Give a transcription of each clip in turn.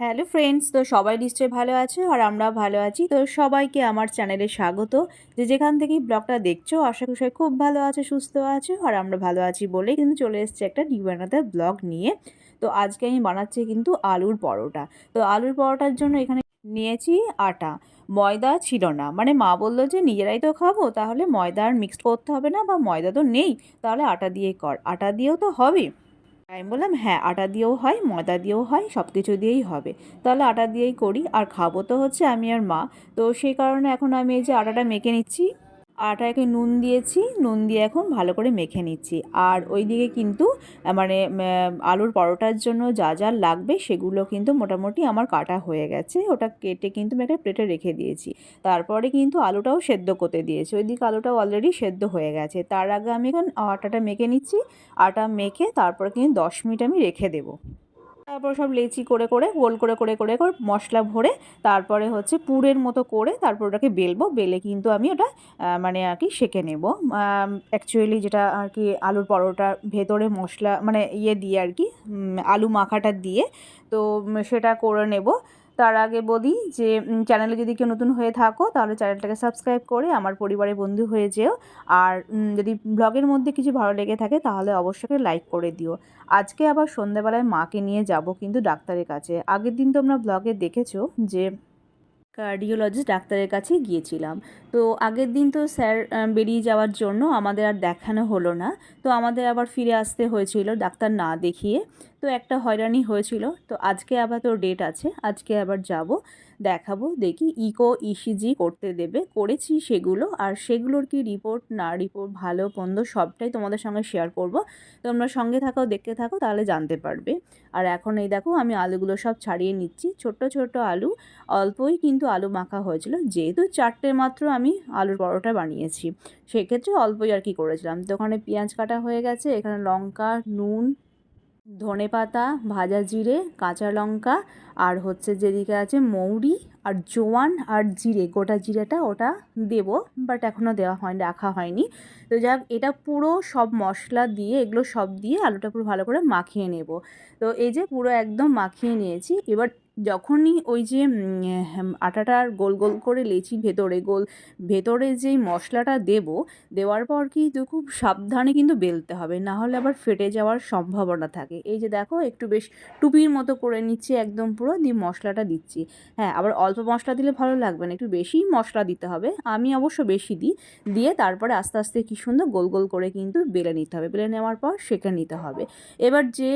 Hello friends, তো সবাই নিশ্চয়ই ভালো আছে আর আমরা ভালো আছি। তো সবাইকে আমার চ্যানেলে স্বাগত। যে যেখান থেকে ব্লগটা দেখছ, আশা করি খুব ভালো আছে, সুস্থ আছে আর আমরা ভালো আছি বলেই কিন্তু চলে এসেছে একটা নিউ ব্লগ নিয়ে। তো আজকে আমি বানাচ্ছি কিন্তু আলুর পরোটা। তো আলুর পরোটার জন্য এখানে নিয়েছি আটা। ময়দা ছিল না। মানে মা বলল যে, নিজেরাই তো খাব, তাহলে ময়দা আর মিক্সড করতে হবে না বা ময়দা তো নেই, তাহলে আটা দিয়ে কর। আটা দিয়েও তো হবে। আমি বললাম হ্যাঁ আটা দিয়েও হয়, ময়দা দিয়েও হয় সব কিছু দিয়েই হবে। তাহলে আটা দিয়েই করি। আর খাব তো হচ্ছে আমি আর মা। তো সেই কারণে এখন আমি এই যে আটাটা মেখে নিচ্ছি। আটাকে নুন দিয়েছি, নুন দিয়ে এখন ভালো করে মেখে নিচ্ছি। আর ওই দিকে কিন্তু মানে আলুর পরোটার জন্য যা যা লাগবে সেগুলো কিন্তু মোটামুটি আমার কাটা হয়ে গেছে। ওটা কেটে কিন্তু আমি একটা প্লেটে রেখে দিয়েছি। তারপরে কিন্তু আলুটাও সেদ্ধ করতে দিয়েছি। ওইদিকে আলুটাও অলরেডি সেদ্ধ হয়ে গেছে। তার আগে আমি এখন আটাটা মেখে নিচ্ছি। আটা মেখে তারপরে কিন্তু দশ মিনিট আমি রেখে দেবো। তারপর সব লেচি করে করে, গোল করে করে করে করে মশলা ভরে তারপরে হচ্ছে পুরের মতো করে তারপর ওটাকে বেলবো, বেলে কিন্তু আমি ওটা মানে আর কি সেঁকে নেব। অ্যাকচুয়ালি যেটা আর কি আলুর পরোটার ভেতরে মশলা মানে ইয়ে দিয়ে আর কি আলু মাখাটা দিয়ে, তো সেটা করে নেব। তার আগে বলি যে চ্যানেলে যদি কেউ নতুন হয়ে থাকো, তাহলে চ্যানেলটাকে সাবস্ক্রাইব করে আমার পরিবারের বন্ধু হয়ে যেও। আর যদি ব্লগের মধ্যে কিছু ভালো লেগে থাকে, তাহলে অবশ্যই লাইক করে দিও। আজকে আবার সন্ধ্যাবেলায় মাকে নিয়ে যাব কিন্তু ডাক্তারের কাছে। আগের দিন তোমরা ব্লগে দেখেছ যে কার্ডিওলজিস্ট ডাক্তারের কাছে গিয়েছিলাম। তো আগের দিন তো স্যার বেরিয়ে যাওয়ার জন্য আমাদের আর দেখানো হলো না। তো আমাদের আবার ফিরে আসতে হয়েছিল ডাক্তার না দেখিয়ে। তো একটা হয়রানি হয়েছিল। তো আজকে আবার তো ডেট আছে, আজকে আবার যাব, দেখাবো, দেখি ইকো ইসিজি করতে দেবে, করেছি সেগুলো, আর সেগুলোর কি রিপোর্ট না রিপোর্ট ভালো, মন্দ, সবটাই তোমাদের সঙ্গে শেয়ার করব। তোমরা সঙ্গে থাকো, দেখতে থাকো, তাহলে জানতে পারবে। আর এখন এই দেখো, আমি আলুগুলো সব ছাড়িয়ে নিচ্ছি। ছোট্ট ছোট্ট আলু, অল্পই কিন্তু আলু মাখা হয়েছিল, যেহেতু চারটে মাত্র আমি আলুর পরোটা বানিয়েছি। সেক্ষেত্রে অল্পই আর কি করেছিলাম। তো ওখানে পেঁয়াজ কাটা হয়ে গেছে, এখানে লঙ্কা, নুন ধনে পাতা, ভাজা জিরে, কাঁচা লঙ্কা, আর হচ্ছে যেদিকে আছে মৌরি আর জোয়ান আর জিরে। গোটা জিরেটা ওটা দেব বাট এখনও দেওয়া হয়, রাখা হয়নি। তো যাক, এটা পুরো সব মশলা দিয়ে, এগুলো সব দিয়ে আলুটা পুরো ভালো করে মাখিয়ে নেব। তো এই যে পুরো একদম মাখিয়ে নিয়েছি। এবার যখনই ওই যে উম, আটাটার গোল গোল করে লেচি ভেতরে গোল ভেতরে যেই মশলাটা দেব দেওয়ার পর কিন্তু খুব সাবধানে কিন্তু বেলতে হবে। না হলে আবার ফেটে যাওয়ার সম্ভাবনা থাকে। এই যে দেখো একটু বেশ টুপির মতো করে নিচ্ছি একদম পুরো দিয়ে মশলাটা দিচ্ছি। হ্যাঁ আবার অল্প মশলা দিলে ভালো লাগবে না একটু বেশি মশলা দিতে হবে। আমি অবশ্য বেশি দিই দিয়ে তারপরে আস্তে আস্তে কী সুন্দর গোল গোল করে কিন্তু বেলে নিতে হবে। বেলে নেওয়ার পর সেঁকে নিতে হবে। এবার যে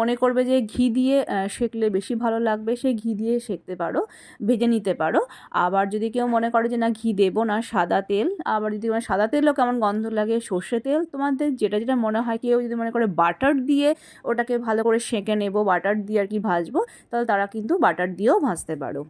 মনে করবে যে ঘি দিয়ে সেঁকলে বেশি ভালো লাগবে সে ঘি দিয়ে সেঁকতে পারো, ভেজে নিতে পারো। আবার যদি কেউ মনে করে যে, না, ঘি দেবো না, সাদা তেল। আবার যদি মানে সাদা তেলও কেমন গন্ধ লাগে, সর্ষে তেল, তোমাদের যেটা যেটা মনে হয় কেউ যদি মনে করে বাটার দিয়ে ওটাকে ভালো করে সেঁকে নেব, বাটার দিয়ে আর কি ভাজবো, তাহলে তারা কিন্তু বাটার দিয়েও ভাজতে পারো।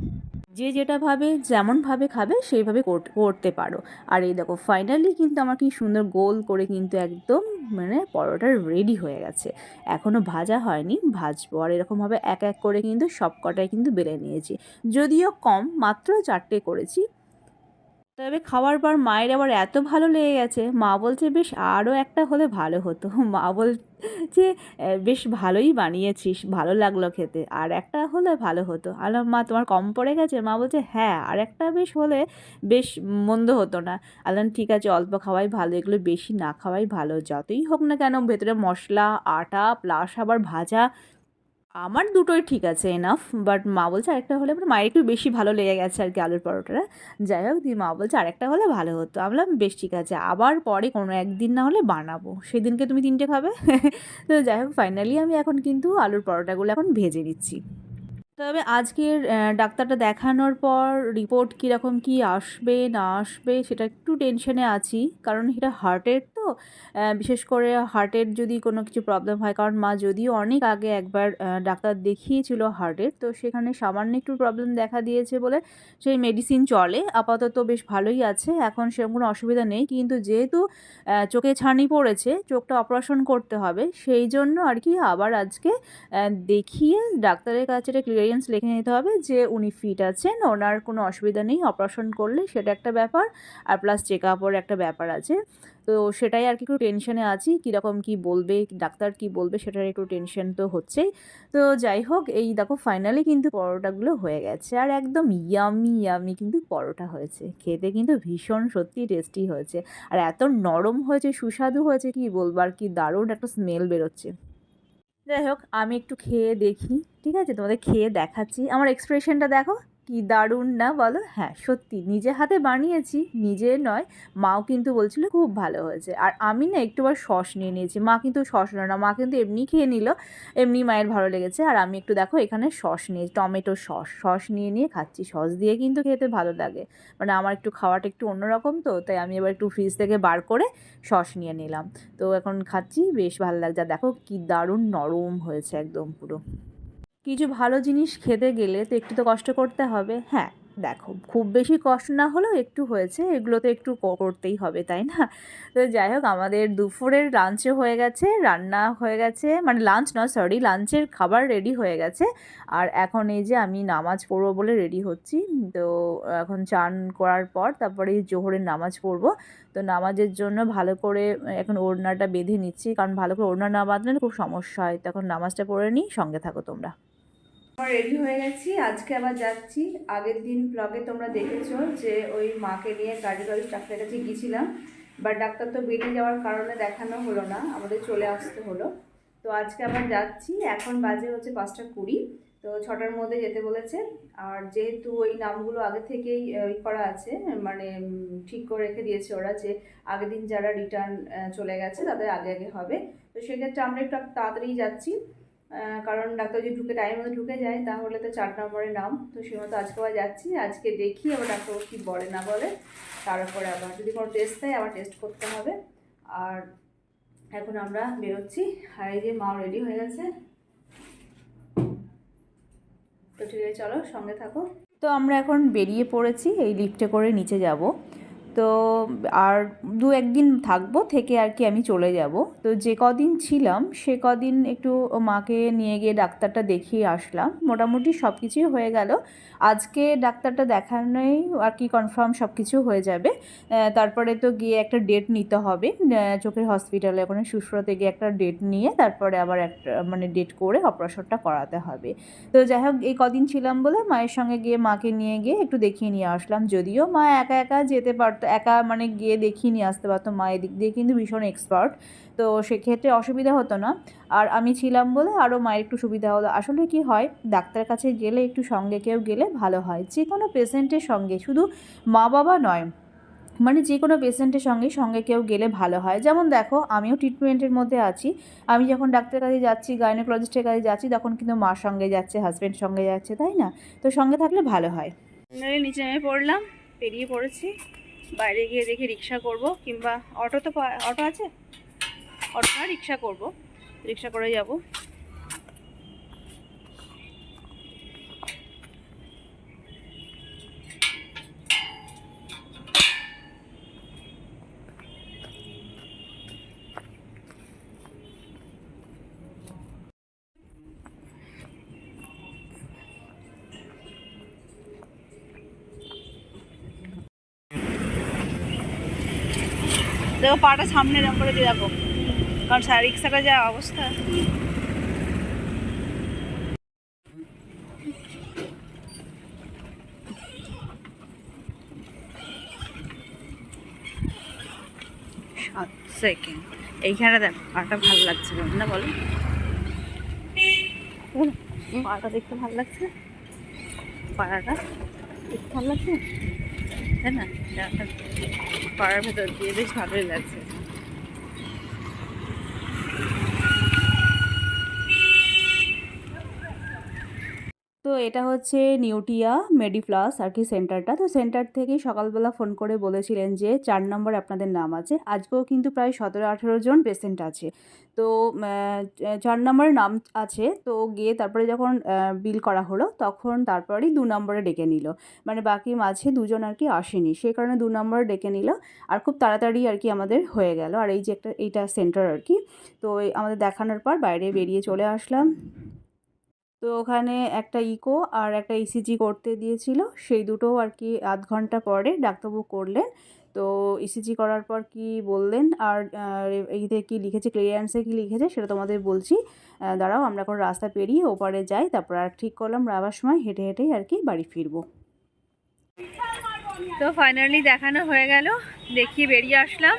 যে যেটা ভাবে যেমনভাবে খাবে, সেইভাবে করতে পারো। আর এই দেখো ফাইনালি কিন্তু আমার কি সুন্দর গোল করে কিন্তু একদম মানে পরোটা রেডি হয়ে গেছে। এখনও ভাজা হয়নি, ভাজবো। আর এরকমভাবে এক এক করে কিন্তু সব কটাই কিন্তু বেলে নিয়েছি। যদিও কম, মাত্র চারটে করেছি। তবে খাওয়ার পর মায়ের আবার এত ভালো লেগে গেছে মা বলছে বেশ আরও একটা হলে ভালো হতো। মা বলছে "আহ, বেশ ভালোই বানিয়েছিস ভালো লাগল খেতে আর একটা হলে ভালো হতো। আলাম মা তোমার কম পড়ে গেছে? মা বলছে হ্যাঁ আর একটা বেশ হলে বেশ মন্দ হতো না। আলাম ঠিক আছে অল্প খাওয়াই ভালো এগুলো বেশি না খাওয়াই ভালো যতই হোক না কেন ভেতরে মশলা আটা প্লাস আবার ভাজা আমার দুটোই ঠিক আছে এনাফ বাট মা বলছে আরেকটা হলে মানে মায়ের একটু বেশি ভালো লেগে গেছে আর কি আলুর পরোটাটা। যাই হোক, দিয়ে মা বলছে আরেকটা হলে ভালো হতো। আমি বললাম, বেশ ঠিক আছে, আবার পরে কোনো একদিন না হলে বানাবো। সেদিনকে তুমি তিনটে খাবে? তো যাই হোক ফাইনালি আমি এখন কিন্তু আলুর পরোটাগুলো এখন ভেজে নিচ্ছি। তবে আজকের ডাক্তারটা দেখানোর পর রিপোর্ট কীরকম, কী আসবে, না আসবে, সেটা একটু টেনশনে আছি। কারণ এটা হার্টের তো বিশেষ করে হার্টের যদি কোনো কিছু প্রবলেম হয়, কারণ মা যদিও অনেক আগে একবার ডাক্তার দেখিয়েছিল হার্টের তো সেখানে সামান্য একটু প্রবলেম দেখা দিয়েছে বলে সেই মেডিসিন চলে। আপাতত বেশ ভালোই আছে, এখন সেরকম কোনো অসুবিধা নেই। কিন্তু যেহেতু চোখে ছানি পড়েছে, চোখটা অপারেশন করতে হবে, সেই জন্য আর কি আবার আজকে দেখিয়ে ডাক্তারের কাছে এটা ক্লিয়ারই রেঞ্জ লিখে নিতে হবে যে উনি ফিট আছেন, ওনার কোনো অসুবিধা নেই অপারেশন করলে সেটা একটা ব্যাপার আর প্লাস চেক আপের একটা ব্যাপার আছে। তো সেটাই আর কি একটু টেনশনে আছি, কীরকম কি বলবে, ডাক্তার কি বলবে সেটার একটু টেনশন তো হচ্ছেই। তো যাই হোক, এই দেখো ফাইনালি কিন্তু পরোটাগুলো হয়ে গেছে আর একদম ইয়ামি ইয়ামি কিন্তু পরোটা হয়েছে। খেতে কিন্তু ভীষণ সত্যি টেস্টি হয়েছে। আর এত নরম হয়েছে, সুস্বাদু হয়েছে, কি বলব? আর কি দারুণ একটা স্মেল বেরোচ্ছে। যাই হোক আমি একটু খেয়ে দেখি ঠিক আছে? তোমাদের খেয়ে দেখাচ্ছি। আমার এক্সপ্রেশনটা দেখো। কি দারুণ না বলো? হ্যাঁ সত্যি। নিজে হাতে বানিয়েছি নিজে নয়। মাও কিন্তু বলছিল খুব ভালো হয়েছে। আর আমি না একটু একটুবার সস নিয়ে নিয়েছি। মা কিন্তু সস না। মা কিন্তু এমনি খেয়ে নিল। এমনি মায়ের ভালো লেগেছে। আর আমি একটু দেখো এখানে সস নিয়ে টমেটো সস। সস নিয়ে নিয়ে খাচ্ছি। সস দিয়ে কিন্তু খেতে ভালো লাগে। মানে আমার একটু খাওয়াটা একটু অন্যরকম তো, তাই আমি এবার একটু ফ্রিজ থেকে বার করে সস নিয়ে নিলাম। তো এখন খাচ্ছি, বেশ ভালো লাগছে। দেখো কি দারুণ নরম হয়েছে একদম পুরো। কিছু ভালো জিনিস খেতে গেলে তো একটু তো কষ্ট করতে হবে। হ্যাঁ দেখো, খুব বেশি কষ্ট না হলেও একটু হয়েছে, এগুলো তো একটু করতেই হবে, তাই না? তো যাই হোক, আমাদের দুপুরের লাঞ্চও হয়ে গেছে, রান্না হয়ে গেছে মানে লাঞ্চ নয় সরি লাঞ্চের খাবার রেডি হয়ে গেছে। আর এখন এই যে আমি নামাজ পড়ব বলে রেডি হচ্ছি, তো এখন চান করার পর তারপরে জোহরের নামাজ পড়ব। তো নামাজের জন্য ভালো করে এখন ওড়নাটা বেঁধে নিচ্ছি, কারণ ভালো করে ওড়না না বাঁধলে খুব সমস্যা হয়। তখন নামাজটা পড়ে নিই, সঙ্গে থাকো তোমরা। আমার রেডি হয়ে গেছি। আজকে আবার যাচ্ছি। আগের দিন ব্লগে তোমরা দেখেছ যে ওই মাকে নিয়ে গাড়ি কার্ডিওলজি ডাক্তারের কাছে গিয়েছিলাম। বাট ডাক্তার তো বেরিয়ে যাওয়ার কারণে দেখানো হলো না, আমাদের চলে আসতে হলো। তো আজকে আবার যাচ্ছি। এখন বাজে হচ্ছে পাঁচটা কুড়ি। তো ছটার মধ্যে যেতে বলেছে। আর যেহেতু ওই নামগুলো আগে থেকেই ওই করা আছে মানে ঠিক করে রেখে দিয়েছে ওরা যে আগের দিন যারা রিটার্ন চলে গেছে তাদের আগে আগে হবে। তো সেক্ষেত্রে আমরা একটু তাড়াতাড়ি যাচ্ছি। কারণ ডাক্তার যদি ঢুকে টাইম মধ্যে ঢুকে যায়, তাহলে তো চার নম্বরে নাম। তো সেই মতো আজকে আবার যাচ্ছি, আজকে দেখি আবার ডাক্তার কী বলে, না বলে। তারপরে আবার যদি কোনো টেস্ট দেয়, আবার টেস্ট করতে হবে। আর এখন আমরা বেরোচ্ছি। আর এই যে মাও রেডি হয়ে গেছে। তো ঠিক আছে, চলো সঙ্গে থাকো। তো আমরা এখন বেরিয়ে পড়েছি, এই লিফটে করে নিচে যাব। তো আর দু একদিন থাকব থেকে আর কি আমি চলে যাব। তো যে কদিন ছিলাম সে কদিন একটু মাকে নিয়ে গিয়ে ডাক্তারটা দেখিয়ে আসলাম। মোটামুটি সব কিছুই হয়ে গেল। আজকে ডাক্তারটা দেখানোই আর কি কনফার্ম সব কিছু হয়ে যাবে। তারপরে তো গিয়ে একটা ডেট নিতে হবে। চোখের হসপিটালে ওখানে সুশ্রতে গিয়ে একটা ডেট নিয়ে তারপরে আবার একটা মানে ডেট করে অপারেশনটা করাতে হবে। তো যাই হোক, এই কদিন ছিলাম বলে মায়ের সঙ্গে গিয়ে মাকে নিয়ে গিয়ে একটু দেখিয়ে নিয়ে আসলাম। যদিও মা একা একা যেতে পারতো একা মানে গিয়ে দেখিয়ে নিয়ে আসতে পারতো মা এদিক দিয়ে, কিন্তু ভীষণ এক্সপার্ট তো সেক্ষেত্রে অসুবিধা হতো না। আর আমি ছিলাম বলে আরও মায়ের একটু সুবিধা হলো। আসলে কি হয় ডাক্তার কাছে গেলে একটু সঙ্গে কেউ গেলে ভালো হয়। যে কোনো পেশেন্টের সঙ্গে, শুধু মা বাবা নয় মানে যে কোনো পেশেন্টের সঙ্গে সঙ্গে কেউ গেলে ভালো হয়। যেমন দেখো, আমিও ট্রিটমেন্টের মধ্যে আছি। আমি যখন ডাক্তারের কাছে যাচ্ছি গাইনোকোলজিস্টের কাছে যাচ্ছি, তখন কিন্তু মার সঙ্গে যাচ্ছে হাজব্যান্ড সঙ্গে যাচ্ছে, তাই না? তো সঙ্গে থাকলে ভালো হয়। নিচে নেমে পড়লাম, পেরিয়ে পড়েছি। বাইরে গিয়ে দেখি রিক্সা করব, কিংবা অটো তো অটো আছে? অটো না, রিক্সা করব। রিক্সা করে যাব। দেখো পাটা সামনে এরকম করে দিয়ে দেখো কারণ রিক্সাটা যা অবস্থা। সাত সেকেন্ড এইখানে দেখো পাটা ভালো লাগছে না বলো? পাটা দেখতে ভালো লাগছে? পাড়াটা দেখতে ভালো লাগছে? তাই না? পাড়ার ভেতর দিয়ে বেশ ভালোই লাগছে। তো এটা হচ্ছে নিউটিয়া মেডিপ্লাস আর কি সেন্টারটা। তো সেন্টার থেকেই সকালবেলা ফোন করে বলেছিলেন যে, চার নম্বর আপনাদের নাম আছে। আজকেও কিন্তু প্রায় সতেরো আঠেরো জন পেশেন্ট আছে। তো চার নম্বরের নাম আছে। তো গিয়ে তারপরে যখন বিল করা হলো, তখন তারপরেই দু নম্বরে ডেকে নিল। মানে বাকি মাঝে দুজন আর কি আসেনি। সেই কারণে দু নম্বরে ডেকে নিল। আর খুব তাড়াতাড়ি আর কি আমাদের হয়ে গেল। আর এই যে একটা, এইটা সেন্টার আর কি। তো আমাদের দেখানোর পর বাইরে বেরিয়ে চলে আসলাম। তো ওখানে একটা ইকো আর একটা ইসিজি করতে দিয়েছিল। সেই দুটো আর কি আধ ঘণ্টা পরে ডাক্তারবাবু করলেন। তো ইসিজি করার পর কি বললেন? আর এইতে কী লিখেছে? ক্লিয়ারেন্সে কী লিখেছে? সেটা তোমাদের বলছি। দাঁড়াও, আমরা এখন রাস্তা পেরিয়ে ওপারে যাই, তারপর আর ঠিক করলাম, রাবার সময় হেঁটে হেঁটেই আর কি বাড়ি ফিরবো। তো ফাইনালি দেখানো হয়ে গেল দেখিয়ে বেরিয়ে আসলাম।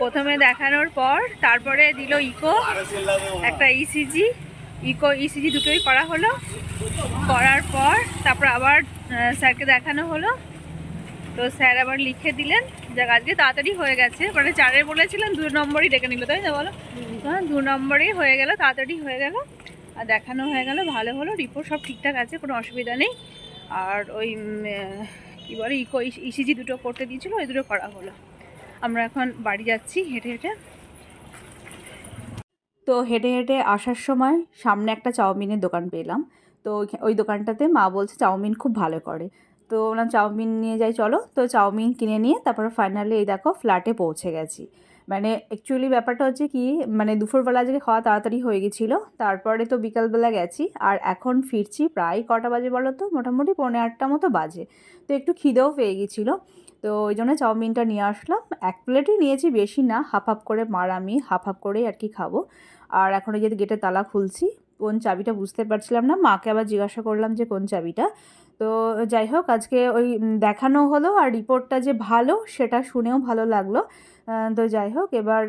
প্রথমে দেখানোর পর, তারপরে দিল ইকো, একটা ইসিজি ইকো ইসিজি দুটোই করা হলো। করার পর তারপর আবার স্যারকে দেখানো হলো। তো স্যার আবার লিখে দিলেন যাক আজকে তাড়াতাড়ি হয়ে গেছে। মানে চারে বলেছিলেন দু নম্বরই ডেকে নিল, তাই না বলো? হ্যাঁ দু নম্বরই হয়ে গেল, তাড়াতাড়ি হয়ে গেল। আর দেখানো হয়ে গেল, ভালো হলো রিপোর্ট সব ঠিকঠাক আছে, কোনো অসুবিধা নেই। আর ওই কী বলে, ইকো ইসিজি দুটো করতে দিয়েছিলো, ওই দুটো করা হলো। আমরা এখন বাড়ি যাচ্ছি হেঁটে হেঁটে। তো হেঁটে হেঁটে আসার সময় সামনে একটা চাউমিনের দোকান পেলাম। তো ওই দোকানটাতে মা বলছে চাউমিন খুব ভালো করে। তো ওনার চাউমিন নিয়ে যাই, চলো। তো চাউমিন কিনে নিয়ে তারপরে ফাইনালি এই দেখো ফ্ল্যাটে পৌঁছে গেছি। মানে অ্যাকচুয়ালি ব্যাপারটা হচ্ছে কি মানে দুপুরবেলা আজকে খাওয়া তাড়াতাড়ি হয়ে গেছিল। তারপরে তো বিকালবেলা গেছি। আর এখন ফিরছি প্রায় কটা বাজে বলো তো? মোটামুটি পৌনে আটটা মতো বাজে। তো একটু খিদেও পেয়ে গেছিল। তো ওই জন্য চাউমিনটা নিয়ে আসলাম। এক প্লেটই নিয়েছি, বেশি না। হাফ হাফ করে মার আমি হাফ হাফ করেই আর কি খাব। আর এখন ওই যে গেটের তালা খুলছি, কোন চাবিটা বুঝতে পারছিলাম না। মাকে আবার জিজ্ঞাসা করলাম যে কোন চাবিটা। তো যাই হোক, আজকে ওই দেখানো হলো আর রিপোর্টটা যে ভালো, সেটা শুনেও ভালো লাগল। তো যাই হোক, এবার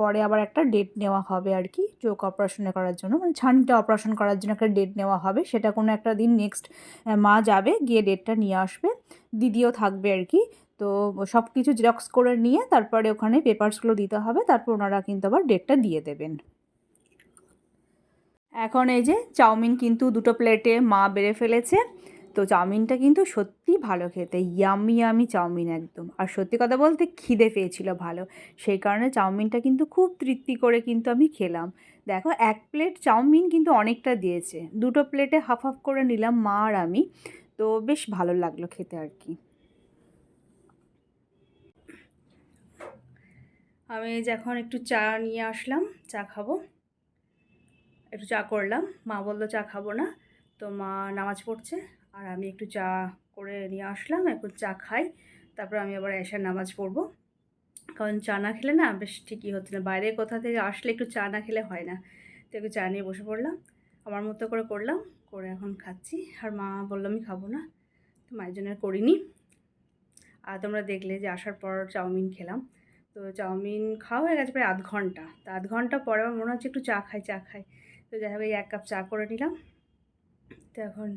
পরে আবার একটা ডেট নেওয়া হবে আর কি, চোখ অপারেশনে করার জন্য। মানে ছানটা অপারেশন করার জন্য একটা ডেট নেওয়া হবে। সেটা কোনো একটা দিন নেক্সট মা যাবে, গিয়ে ডেটটা নিয়ে আসবে। দিদিও থাকবে আর কি। তো সব কিছু জেরক্স করে নিয়ে তারপরে ওখানে পেপারসগুলো দিতে হবে, তারপর ওনারা কিন্তু আবার ডেটটা দিয়ে দেবেন। এখন এই যে চাউমিন কিন্তু দুটো প্লেটে মা বেড়ে ফেলেছে, তো চাউমিনটা কিন্তু সত্যি ভালো খেতে, ইয়ামি ইয়ামি চাউমিন একদম। আর সত্যি কথা বলতে খিদে পেয়েছিল ভালো, সেই কারণে চাউমিনটা কিন্তু খুব তৃপ্তি করে কিন্তু আমি খেলাম। দেখো, এক প্লেট চাউমিন কিন্তু অনেকটা দিয়েছে, দুটো প্লেটে হাফ হাফ করে নিলাম মা আর আমি, তো বেশ ভালো লাগল খেতে আর কি। আমি যখন একটু চা নিয়ে আসলাম, চা খাব। একটু চা করলাম। মা বলল, চা খাব না। তো মা নামাজ পড়ছে। আর আমি একটু চা করে নিয়ে আসলাম এখন চা খাই। তারপর আমি আবার এসার নামাজ পড়ব। কারণ চা না খেলে না বেশ ঠিকই হচ্ছে না। বাইরে কোথা থেকে আসলে একটু চা না খেলে হয় না। তো একটু চা নিয়ে বসে পড়লাম। আমার মতো করে করলাম, করে এখন খাচ্ছি। আর মা বলল, আমি খাব না। তো মায়ের জন্য করিনি। আর তোমরা দেখলে যে আসার পর চাউমিন খেলাম। তো চাউমিন খাওয়া হয়ে গেছে প্রায় আধ ঘণ্টা। তো আধ ঘণ্টা পরে আমার মনে হচ্ছে একটু চা খাই চা খাই। তো যাই হোক, এই এক কাপ চা করে নিলাম। তো এখন